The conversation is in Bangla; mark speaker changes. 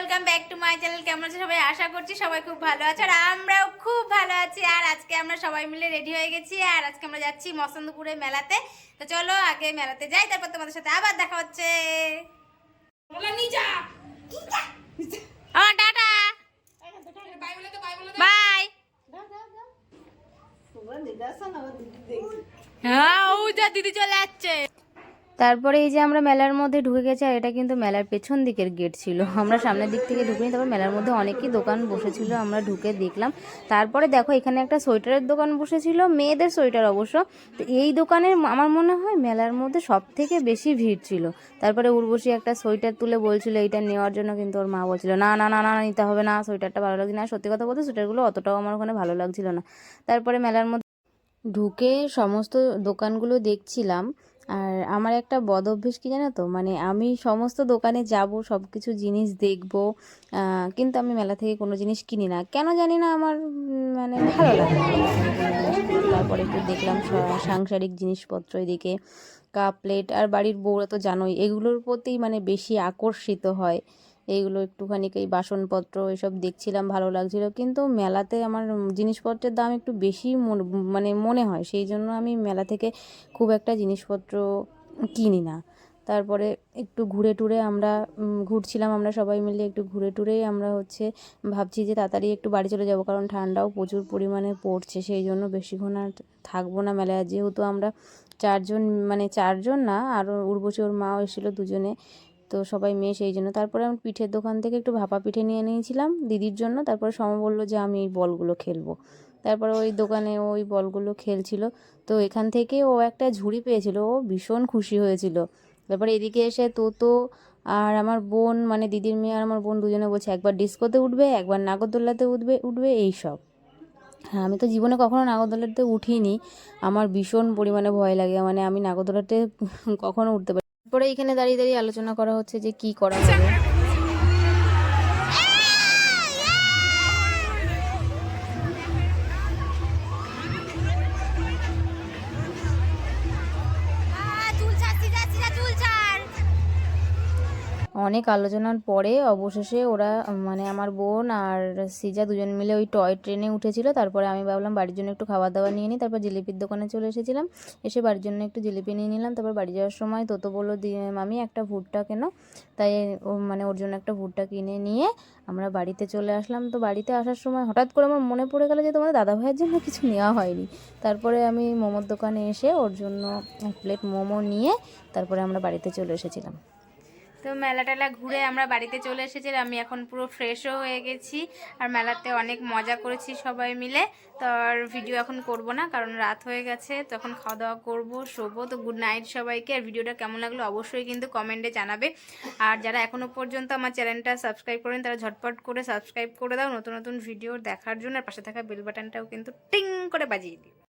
Speaker 1: Welcome back to my channel কেমন আছে সবাই? আশা করছি সবাই খুব ভালো আছে আর আমরাও খুব ভালো আছি। আর আজকে আমরা সবাই মিলে রেডি হয়ে গেছি আর আজকে আমরা যাচ্ছি মসন্দপুরে মেলাতে। তো চলো আগে মেলাতে যাই তারপর তোমাদের সাথে আবার দেখা হচ্ছে। আমার টাটা। বাই হ্যাঁ ও যা দিদি চলে যাচ্ছে
Speaker 2: তারপরে এই যে আমরা মেলার মধ্যে ঢুকে গেছি আর এটা কিন্তু মেলার পেছন দিকের গেট ছিল। আমরা সামনের দিক থেকে ঢুকিনি তারপর মেলার মধ্যে অনেকই দোকান বসেছিল আমরা ঢুকে দেখলাম। তারপরে দেখো এখানে একটা সোয়েটারের দোকান বসেছিল মেয়েদের সোয়েটার অবশ্য। তো এই দোকানের আমার মনে হয় মেলার মধ্যে সব থেকে বেশি ভিড় ছিল। তারপরে উর্বশী একটা সোয়েটার তুলে বলছিল এইটা নেওয়ার জন্য কিন্তু ওর মা বলছিল না না না না, নিতে হবে না সোয়েটারটা ভালো লাগছে না। সত্যি কথা বলতে সোয়েটারগুলো অতটাও আমার ওখানে ভালো লাগছিল না। তারপরে মেলার মধ্যে ঢুকে সমস্ত দোকানগুলো দেখছিলাম। আর আমার একটা বদ অভ্যেস কি জানো তো? মানে আমি সমস্ত দোকানে যাব সব কিছু জিনিস দেখব কিন্তু আমি মেলা থেকে কোনো জিনিস কিনি না। কেন জানি না আমার মানে ভালো লাগে। তারপরে একটু দেখলাম সাংসারিক জিনিসপত্র এদিকে কাপ, প্লেট, আর বাড়ির বউরা তো জানোই, এগুলোর প্রতি মানে বেশি আকর্ষিত হয়। এইগুলো একটুখানি এই বাসনপত্র এসব দেখছিলাম, ভালো লাগছিল। কিন্তু মেলাতে আমার জিনিসপত্রের দাম একটু বেশি মনে- মানে হয়। সেই জন্য আমি মেলা থেকে খুব একটা জিনিসপত্র কিনি না। তারপরে একটু ঘুরে টুরে আমরা ঘুরছিলাম আমরা সবাই মিলে একটু ঘুরে টুরেই আমরা হচ্ছে ভাবছি যে তাড়াতাড়ি একটু বাড়ি চলে যাব, কারণ ঠান্ডাও প্রচুর পরিমাণে পড়ছে। সেই জন্য বেশিক্ষণ আর থাকব না মেলায়। যেহেতু আমরা চারজন মানে চারজন না, আরও উর্বশী ওর মাও এসেছিল দুজনে। তো সবাই মেয়ে সেই জন্য। তারপরে আমি পিঠের দোকান থেকে একটু ভাপা পিঠে নিয়ে নিয়েছিলাম দিদির জন্য। তারপরে সম বলল যে আমি এই বলগুলো খেলব। তারপরে ওই দোকানে ওই বলগুলো খেলছিল। তো এখান থেকে ও একটা ঝুড়ি পেয়েছিল। ও ভীষণ খুশি হয়েছিল। তারপরে এদিকে এসে তোতো আর আমার বোন মানে দিদির মেয়ে আর আমার বোন দুজনে বলছে, একবার ডিস্কোতে উঠবে, একবার নাগরদোল্লাতে উঠবে উঠবে এই সব। হ্যাঁ আমি তো জীবনে কখনো নাগরদোলাতে উঠিনি। আমার ভীষণ পরিমাণে ভয় লাগে। মানে আমি নাগরদোলাতে কখনো উঠতে পারি তারপরে এখানে দাঁড়িয়ে দাঁড়িয়ে আলোচনা করা হচ্ছে যে কি করা হবে অনেক আলোচনার পরে অবশেষে ওরা মানে আমার বোন আর সিজা দুজন মিলে ওই টয় ট্রেনে উঠেছিল। তারপরে আমি ভাবলাম বাড়ির জন্য একটু খাবার দাবার নিয়ে নিই তারপর জিলিপির দোকানে চলে এসেছিলাম। এসে বাড়ির জন্য একটু জিলিপি নিয়ে নিলাম। তারপর বাড়ি যাওয়ার সময় তোতো বলল দিয়ে মামি, একটা ভুট্টা কেন? তাই ও মানে ওর জন্য একটা ভুট্টা কিনে নিয়ে আমরা বাড়িতে চলে আসলাম। তো বাড়িতে আসার সময় হঠাৎ করে আমার মনে পড়ে গেলো যে তোমাদের দাদা ভাইয়ের জন্য কিছু নেওয়া হয়নি। তারপরে আমি মোমোর দোকানে এসে ওর জন্য এক প্লেট মোমো নিয়ে তারপরে আমরা বাড়িতে চলে এসেছিলাম।
Speaker 1: তো মেলা টেলা ঘুরে আমরা বাড়িতে চলে এসেছি আমি এখন পুরো ফ্রেশও হয়ে গেছি আর মেলাতে অনেক মজা করেছি সবাই মিলে। তো আর ভিডিও এখন করব না, কারণ রাত হয়ে গেছে তখন খাওয়া দাওয়া করব, শোবো। তো গুড নাইট সবাইকে, আর ভিডিওটা কেমন লাগল অবশ্যই কিন্তু কমেন্টে জানাবে। আর যারা এখনও পর্যন্ত আমার চ্যানেলটা সাবস্ক্রাইব করেন, তারা ঝটপট করে সাবস্ক্রাইব করে দাও। নতুন নতুন ভিডিও দেখার জন্য আর পাশে থাকা বেল বাটনটাও কিন্তু টিং করে বাজিয়ে দিও।